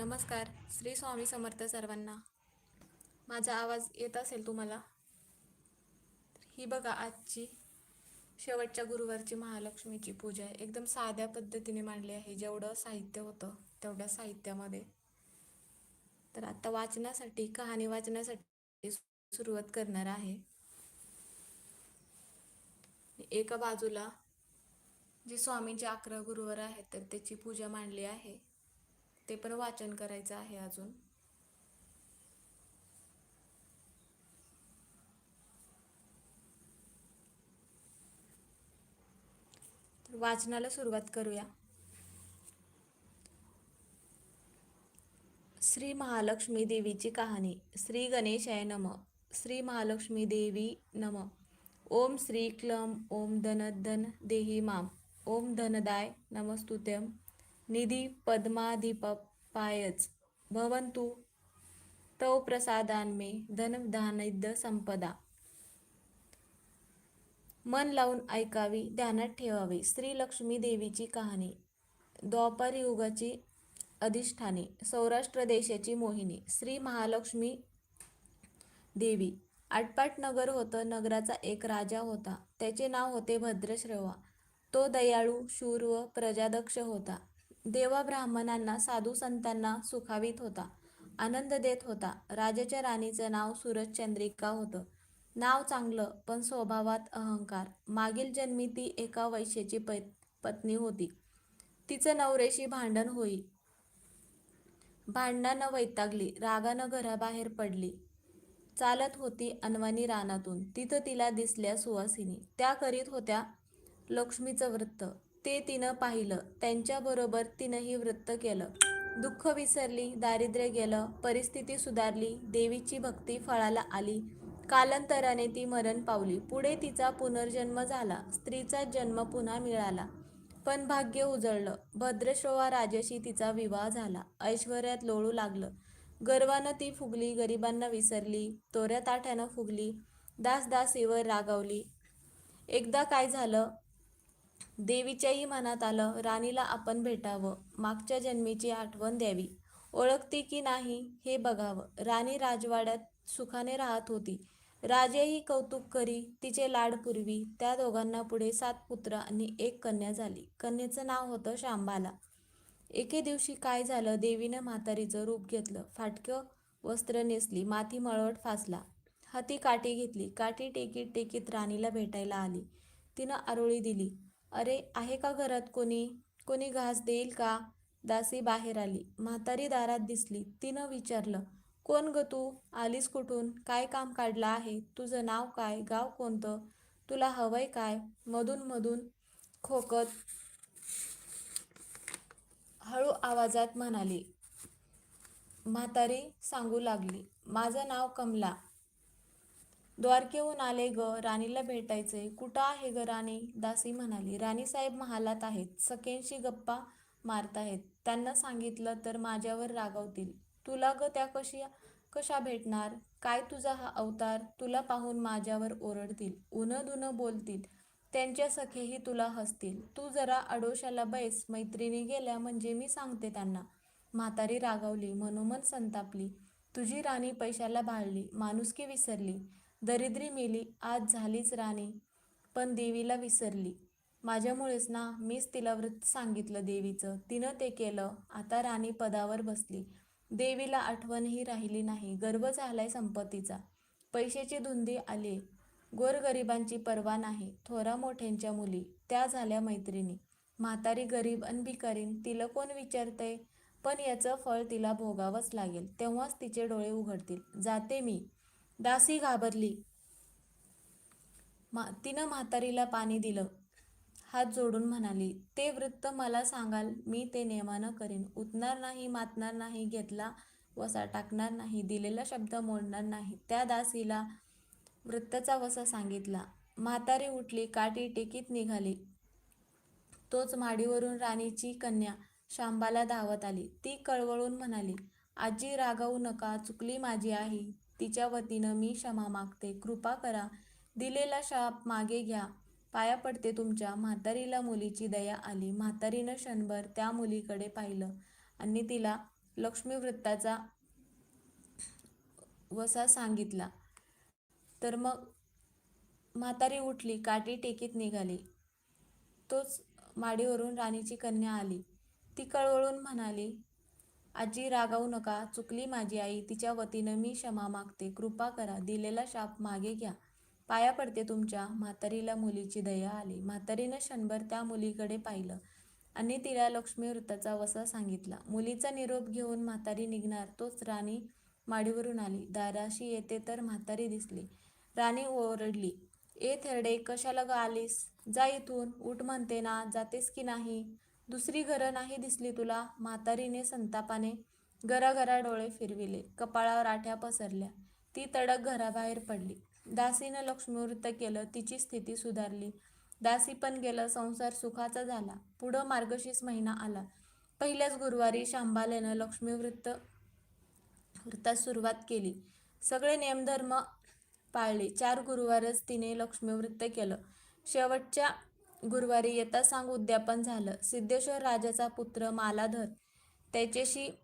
नमस्कार श्री स्वामी समर्थ सर्वांना. माझा आवाज येत असेल तुम्हाला? ही बघा आजची शेवटच्या गुरुवारची महालक्ष्मीची पूजा आहे. एकदम साध्या पद्धतीने मांडली आहे. जेवढं साहित्य होतं तेवढ्या साहित्यामध्ये. तर आता वाचनासाठी कहाणी वाचण्यासाठी सुरुवात करणार आहे. एका बाजूला जे स्वामींचे अकरा गुरुवार आहेत तर त्याची पूजा मांडली आहे. ते पण वाचन करायचं आहे अजून. तर वाचनाला सुरुवात करूया. श्री महालक्ष्मी देवीची कहाणी. श्री गणेशाय नम. श्री महालक्ष्मी देवी नम. ओम श्री क्लम ओम धनधन देही माम. ओम धनदाय नमस्तुत्यम निधी पायच. भवन्तु तव प्रसादान्मे धनधानिद्ध संपदा. मन लावून ऐकावी ध्यानात ठेवावी श्री लक्ष्मी देवीची कहाणी. द्वापर युगाची अधिष्ठाने सौराष्ट्र देशाची मोहिनी श्री महालक्ष्मी देवी. आटपाट नगर होतं नगराचा एक राजा होता. त्याचे नाव होते भद्रश्रवा. तो दयाळू शूर व प्रजादक्ष होता. देवा ब्राह्मणांना साधू संतांना सुखावित होता आनंद देत होता. राजाच्या राणीचं नाव सूरजचंद्रिका होतं. नाव चांगलं पण स्वभावात अहंकार. मागील जन्मी ती एका वैश्याची पै पत्नी होती. तिचं नवरेशी भांडण होई. भांडणानं वैतागली रागानं घराबाहेर पडली. चालत होती अनवानी रानातून. तिथं तिला दिसल्या सुवासिनी. त्या करीत होत्या लक्ष्मीचं वृत्त. ते तिनं पाहिलं. त्यांच्याबरोबर तिनंही वृत्त केलं. दुःख विसरली दारिद्र्य गेलं परिस्थिती सुधारली देवीची भक्ती फळाला आली. कालांतराने ती मरण पावली. पुढे तिचा पुनर्जन्म झाला. स्त्रीचा जन्म पुन्हा मिळाला. पण भाग्य उजळलं. भद्रश्रवा राजाशी तिचा विवाह झाला. ऐश्वर्यात लोळू लागलं. गर्वानं ती फुगली गरिबांना विसरली तोऱ्या ताठ्यानं फुगली दास दासीवर रागावली. एकदा काय झालं? देवीच्याही मनात आलं राणीला आपण भेटावं मागच्या जन्मीची आठवण द्यावी. ओळखते की नाही हे बघावं. राणी राजवाड्यात सुखाने राहत होती. राजेही कौतुक करी तिचे लाड पुरवी त्या दोघांना पुढे सात पुत्र आणि एक कन्या झाली. कन्येचं नाव होतं शांबाला एके दिवशी काय झालं देवीनं म्हातारीचं रूप घेतलं. फाटकं वस्त्र नेसली माथी मळवट फासला. हाती काठी घेतली. काठी टेकीत टेकीत राणीला भेटायला आली. तिनं आरोळी दिली. अरे आहे का घरात कोणी? कोणी घास देईल का? दासी बाहेर आली. म्हातारी दारात दिसली. तिनं विचारलं कोण ग तू? आलीस कुठून? काय काम काढलं आहे? तुझं नाव काय? गाव कोणतं? तुला हवंय काय? मधून मधून खोकत हळू आवाजात म्हणाली म्हातारी सांगू लागली. माझं नाव कमला. द्वारकेहून आले ग राणीला भेटायचे. कुठं आहे ग राणी? दासी म्हणाली. राणीसाहेब महालात आहेत. सखेंशी गप्पा मारताहेत त्यांना सांगितलं तर माझ्यावर रागावतील. तुला ग त्या कशी कशा भेटणार? काय तुझा हा अवतार? तुला पाहून माझ्यावर ओरडतील. उनं धुनं बोलतील. त्यांच्या सखेही तुला हसतील. तू जरा अडोशाला बैस. मैत्रिणी गेल्या म्हणजे मी सांगते त्यांना. म्हातारी रागावली. मनोमन संतापली. तुझी राणी पैशाला भाळली. माणुसकी विसरली. दरिद्री मेली आज झालीच राणी. पण देवीला विसरली. माझ्यामुळेच ना मीच तिला व्रत सांगितलं देवीचं. तिनं ते केलं. आता राणी पदावर बसली. देवीला आठवणही राहिली नाही. गर्व झालाय संपत्तीचा. पैशाची धुंदी आली. गोरगरिबांची पर्वा नाही. थोरा मोठ्यांच्या मुली. त्या झाल्या मैत्रिणी. म्हातारी गरीब अन भिकारीन तिला कोण विचारतंय? पण याचं फळ तिला भोगावंच लागेल. तेव्हाच तिचे डोळे उघडतील. जाते मी. दासी घाबरली. मा तिनं म्हातारीला पाणी दिलं. हात जोडून म्हणाली ते वृत्त मला सांगाल मी ते नियमानं करीन. उतणार नाही मातणार नाही घेतला वसा टाकणार नाही दिलेला शब्द मोडणार नाही. त्या दासीला वृत्ताचा वसा सांगितला. म्हातारी उठली काठी टेकीत निघाली. तोच माडीवरून राणीची कन्या शांबाला धावत आली. ती कळवळून म्हणाली आजी रागावू नका चुकली माझी आई. तिच्या वतीनं मी क्षमा मागते. कृपा करा. दिलेला शाप मागे घ्या. पाया पडते तुमच्या म्हातारीला मुलीची दया आली. म्हातारीनं क्षणभर त्या मुलीकडे पाहिलं आणि तिला लक्ष्मी वृत्ताचा वसा सांगितला. तर मग म्हातारी उठली काठी टेकीत निघाली. तोच माडीवरून राणीची कन्या आली. ती कळवळून म्हणाली आजी रागावू नका चुकली माझी आई तिच्या वतीनं मी क्षमा मागते कृपा करा दिलेला शाप मागे घ्या. पाया पडते तुमच्या म्हातारीला मुलीची दया आली. म्हातारीनं क्षणभर त्या मुलीकडे पाहिलं आणि तिला लक्ष्मी वृत्ताचा वसा सांगितला. मुलीचा निरोप घेऊन म्हातारी निघणार तोच राणी माडीवरून आली. दाराशी येते तर म्हातारी दिसली. राणी ओरडली ए थेरडे कशाला ग आलीस? जा इथून. उठ म्हणते ना जातेस की नाही? दुसरी घरं नाही दिसली तुला म्हातारीने संतापाने घराघरा डोळे फिरविले कपाळावर आठ्या पसरल्या. ती तडक घराबाहेर पडली. दासीनं लक्ष्मीवृत्त केलं तिची स्थिती सुधारली. दासी पण गेलं संसार सुखाचा झाला. पुढं मार्गशीर्ष महिना आला. पहिल्याच गुरुवारी शांबालेनं लक्ष्मीवृत्त वृत्तास सुरुवात केली. सगळे नियमधर्म पाळले. चार गुरुवारच तिने लक्ष्मीवृत्त केलं. शेवटच्या गुरुवारी येता सांग उद्यापन झालं. सिद्धेश्वर राजाचा पुत्र मालाधर त्याच्याशी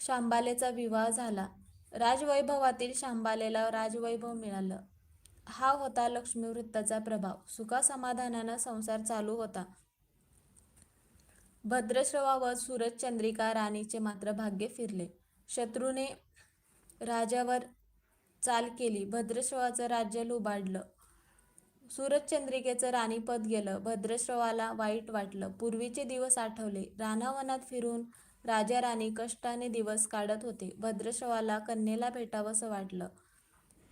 शांबालेचा विवाह झाला. राजवैभवातील शांबालेला राजवैभव मिळालं. हा होता लक्ष्मीवृत्ताचा प्रभाव. सुखासमाधानानं संसार चालू होता. भद्रश्रवावर सूरज सूरजचंद्रिका राणीचे मात्र भाग्य फिरले. शत्रूने राजावर चाल केली. भद्रश्रवाचं राज्य लुबाडलं. सूरजचंद्रिकेचं राणीपद गेलं. भद्रश्रवाला वाईट वाटलं. पूर्वीचे दिवस आठवले. रानावनात फिरून राजा राणी कष्टाने दिवस काढत होते. भद्रश्रवाला कन्येला भेटावंसं वाटलं.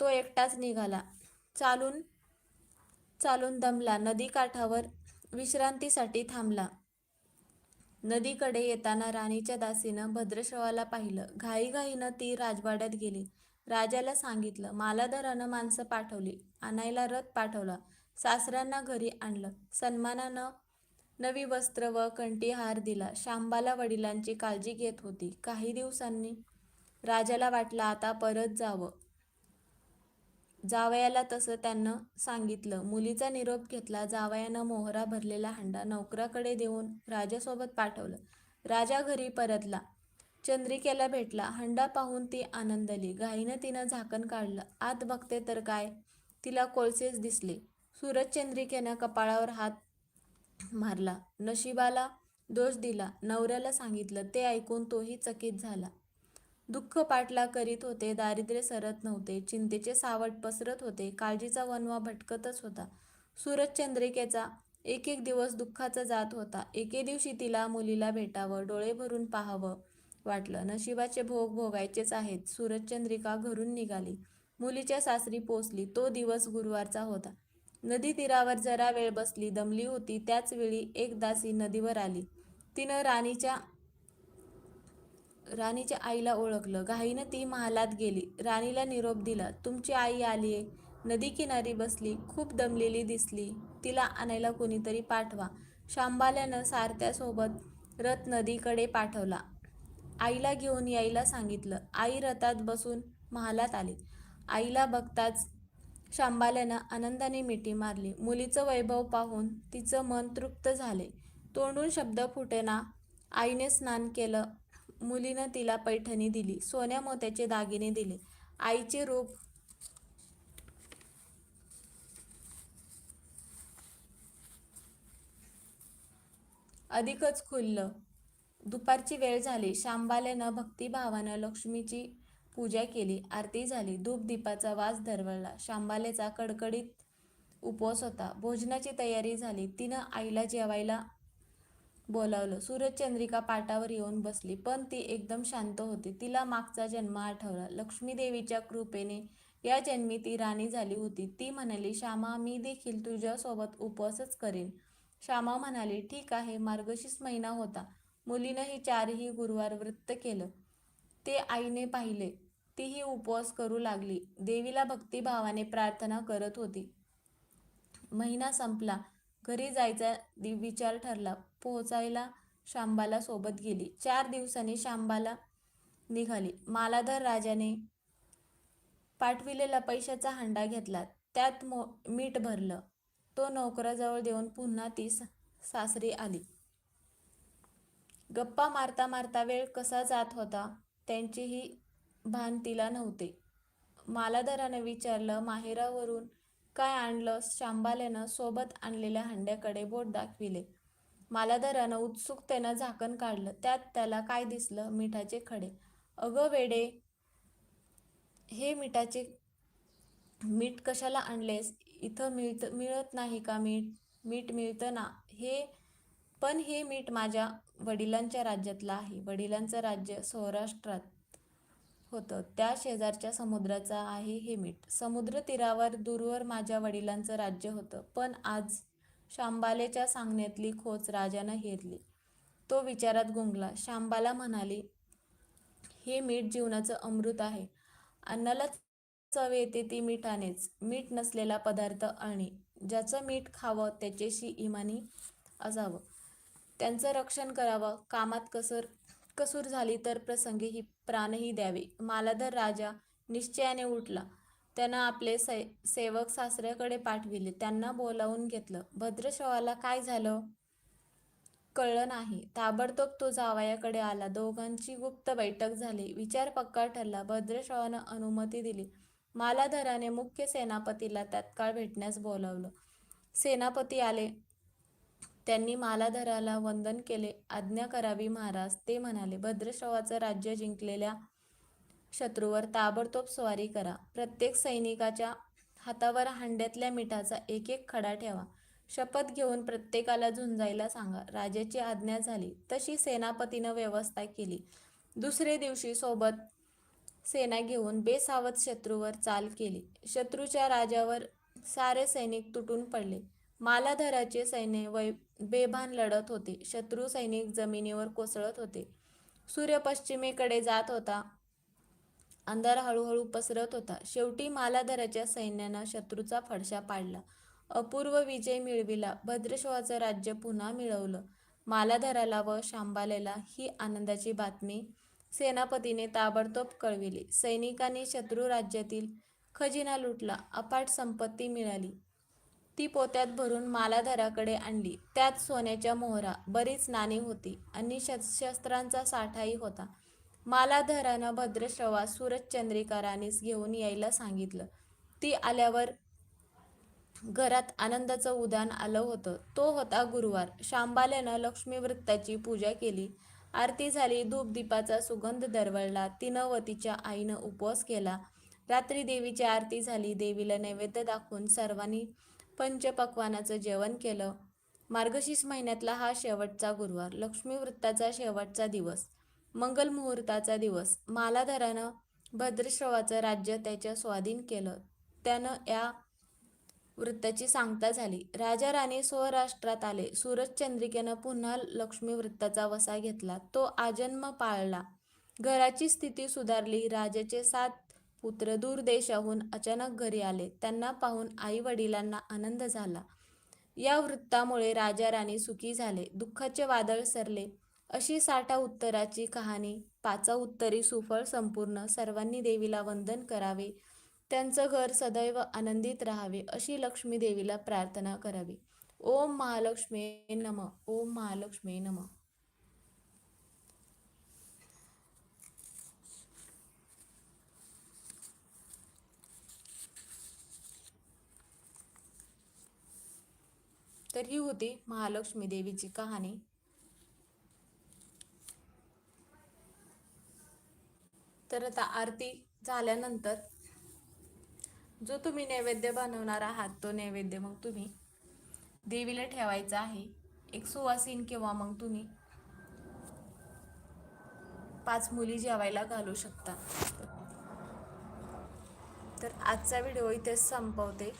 तो एकटाच निघाला. चालून चालून दमला. नदीकाठावर विश्रांतीसाठी थांबला. नदीकडे येताना राणीच्या दासीनं भद्रश्रवाला पाहिलं. घाईघाईनं ती राजवाड्यात गेली. राजाला सांगितलं मालाधरानं माणसं पाठवली. आणायला रथ पाठवला. सासऱ्यांना घरी आणलं. सन्मानानं नवी वस्त्र व कंठीहार दिला. शांबाला वडिलांची काळजी घेत होती. काही दिवसांनी राजाला वाटलं आता परत जावं. जावयाला तसं त्यानं सांगितलं. मुलीचा निरोप घेतला. जावयानं मोहरा भरलेला हंडा नोकराकडे देऊन राजासोबत पाठवलं. राजा घरी परतला. चंद्रिकेला भेटला. हंडा पाहून ती आनंदली. घाईनं तिनं झाकण काढलं. आत बघते तर काय? तिला कोळसेच दिसले. सूरजचंद्रिकेनं कपाळावर हात मारला. नशिबाला दोष दिला. नवऱ्याला सांगितलं. ते ऐकून तोही चकित झाला. दुःख पाटला करीत होते. दारिद्र्य सरत नव्हते. चिंतेचे सावट पसरत होते. काळजीचा वनवा भटकतच होता. सूरजचंद्रिकेचा एक एक दिवस दुःखाचा जात होता. एके दिवशी तिला मुलीला भेटावं डोळे भरून पाहावं वाटलं. नशिबाचे भोग भोगायचेच आहेत. सूरजचंद्रिका घरून निघाली. मुलीच्या सासरी पोचली तो दिवस गुरुवारचा होता. नदी तीरावर जरा वेळ बसली. दमली होती. त्याच वेळी एक दासी नदीवर आली. तिनं राणीच्या राणीच्या आईला ओळखलं. घाईनं ती महालात गेली. राणीला निरोप दिला. तुमची आई आलीये नदी किनारी बसली. खूप दमलेली दिसली. तिला आणायला कोणीतरी पाठवा. शांबाल्यानं सारत्यासोबत रथ नदीकडे पाठवला. आईला घेऊन यायला सांगितलं. आई रथात बसून महालात आली. आईला बघताच शांबाल्यानं आनंदाने मिठी मारली. मुलीचं वैभव पाहून तिचं मन तृप्त झाले. तोंडून शब्द फुटेना आईने स्नान केलं. मुलीनं तिला पैठणी दिली. सोन्या मोत्याचे दागिने दिले. आईचे रूप अधिकच खुललं. दुपारची वेळ झाली. शांबाल्यानं भक्तिभावानं लक्ष्मीची पूजा केली. आरती झाली. धूपदीपाचा वास दरवळला शांबालेचा कडकडीत उपवास होता. भोजनाची तयारी झाली. तिनं आईला जेवायला बोलावलं. सूरजचंद्रिका पाटावर येऊन बसली. पण ती एकदम शांत होती. तिला मागचा जन्म आठवला. लक्ष्मीदेवीच्या कृपेने या जन्मी ती राणी झाली होती. ती म्हणाली श्यामा मी देखील तुझ्यासोबत उपवासच करेन. श्यामा म्हणाली ठीक आहे. मार्गशीर्ष महिना होता. मुलीनंही चारही गुरुवार व्रत केलं. ते आईने पाहिले. तीही उपवास करू लागली. देवीला भक्तिभावाने प्रार्थना करत होती. महिना संपला. घरी जायचा दि- विचार ठरला. पोहोचायला शांबाला सोबत गेली. चार दिवसांनी शांबाला निघाली. मालाधर राजाने पाठविलेला पैशाचा हंडा घेतला. त्यात मो मीठ भरलं. तो नोकराजवळ देऊन पुन्हा ती सासरी आली. गप्पा मारता मारता वेळ कसा जात होता त्यांचीही भान तिला नव्हते. मालादाराने विचारलं माहेरावरून काय आणलं? शांबाल्यानं सोबत आणलेल्या हंड्याकडे बोट दाखविले. मालादारानं उत्सुकतेनं झाकण काढलं. त्यात त्याला काय दिसलं? मिठाचे खडे. अगं वेडे हे मिठाचे मीठ कशाला आणलेस? इथं मिळत मिळत नाही का मीठ? मीठ मिळतं ना. हे पण हे मीठ माझ्या वडिलांच्या राज्यातलं आहे. वडिलांचं राज्य सौराष्ट्रात होतं. त्या शेजारच्या समुद्राचा आहे हे मीठ. समुद्र तीरावर दूरवर माझ्या वडिलांचं राज्य होतं. पण आज शांबालेच्या सांगण्यातली खोच राजानं हेरली. तो विचारात गुंगला. शांबाला म्हणाली हे मीठ जीवनाचं अमृत आहे. अन्नाला चव येते ती मिठानेच. मीठ नसलेला पदार्थ आणि ज्याचं मीठ खावं त्याच्याशी इमानी असावं. त्यांचं रक्षण करावं. कामात कसर कसूर झाली तर प्रसंगी ही प्राणही द्यावे. मालाधर राजा निश्चयाने उठला. त्यानं आपले से सेवक सासऱ्याकडे पाठविले. त्यांना बोलावून घेतलं. भद्रशवाला काय झालं? कळलं नाही. ताबडतोब तो जावयाकडे आला. दोघांची गुप्त बैठक झाली. विचार पक्का ठरला. भद्रशवानं अनुमती दिली. मालाधराने मुख्य सेनापतीला तत्काळ भेटण्यास बोलावलं. सेनापती आले. त्यांनी मालाधराला वंदन केले. आज्ञा करावी महाराज. ते म्हणाले भद्रश्रवाचं राज्य जिंकलेल्या शत्रूवर ताबडतोब स्वारी करा. प्रत्येक सैनिकाच्या हातावर हांड्यातल्या मिठाचा एक एक खडा ठेवा. शपथ घेऊन प्रत्येकाला झुंजायला सांगा. राजाची आज्ञा झाली. तशी सेनापतीनं व्यवस्था केली. दुसरे दिवशी सोबत सेना घेऊन बेसावध शत्रूवर चाल केली. शत्रूच्या राजावर सारे सैनिक तुटून पडले. मालाधराचे सैन्य वै बेभान लढत होते. शत्रू सैनिक जमिनीवर कोसळत होते. सूर्य पश्चिमेकडे जात होता. अंधार हळूहळू पसरत होता. शेवटी मालाधराच्या सैन्यानं शत्रूचा फडशा पाडला. अपूर्व विजय मिळविला. भद्रशवाचं राज्य पुन्हा मिळवलं. मालाधराला व शांबालेला ही आनंदाची बातमी सेनापतीने ताबडतोब कळविली. सैनिकांनी शत्रू राज्यातील खजिना लुटला. अफाट संपत्ती मिळाली. ती पोत्यात भरून मालाधराकडे आणली. त्यात सोन्याच्या मोहरा बरीच नाणी होती आणि शस्त्रांचा साठाही होता. मालाधरानं भद्रश्रवा सूरजचंद्रिका राणीस घेऊन यायला सांगितलं. ती आल्यावर घरात आनंदाचं उदान आलं होतं. तो होता गुरुवार. शांबाल्यानं लक्ष्मीवृत्ताची पूजा केली. आरती झाली. धूपदीपाचा सुगंध दरवळला. तिनं व तिच्या आईनं उपवास केला. रात्री देवीची आरती झाली. देवीला नैवेद्य दाखवून सर्वांनी पंचपक्वानाचं जेवण केलं. मार्गशीर्ष महिन्यातला हा शेवटचा गुरुवार. लक्ष्मी वृत्ताचा शेवटचा दिवस. मंगल मुहूर्ताचा दिवस. मालाधरानं भद्रश्रवाचं राज्य त्याच्या स्वाधीन केलं. त्यानं या वृत्ताची सांगता झाली. राजा राणी स्वराष्ट्रात आले. सूरजचंद्रिकेनं पुन्हा लक्ष्मी वृत्ताचा वसा घेतला. तो आजन्म पाळला. घराची स्थिती सुधारली. राजाचे सात पुत्र दूर देशाहून अचानक घरी आले. त्यांना पाहून आई वडिलांना आनंद झाला. या वृत्तामुळे राजा राणी सुखी झाले. दुःखाचे वादळ सरले. अशी साठा उत्तराची कहाणी पाचा उत्तरी सुफळ संपूर्ण सर्वांनी देवीला वंदन करावे. त्यांचं घर सदैव आनंदित राहावे अशी लक्ष्मी देवीला प्रार्थना करावी. ओम महालक्ष्मी नम. ओम महालक्ष्मी नम. तर ही होती महालक्ष्मी देवीची कहाणी. तर आता आरती झाल्यानंतर जो तुम्ही नैवेद्य बनवणार आहात तो नैवेद्य मग तुम्ही देवीला ठेवायचा आहे. एक सुवासीन किंवा मग तुम्ही पाच मुली जेवायला घालू शकता. तर आजचा व्हिडिओ इथेच संपवते.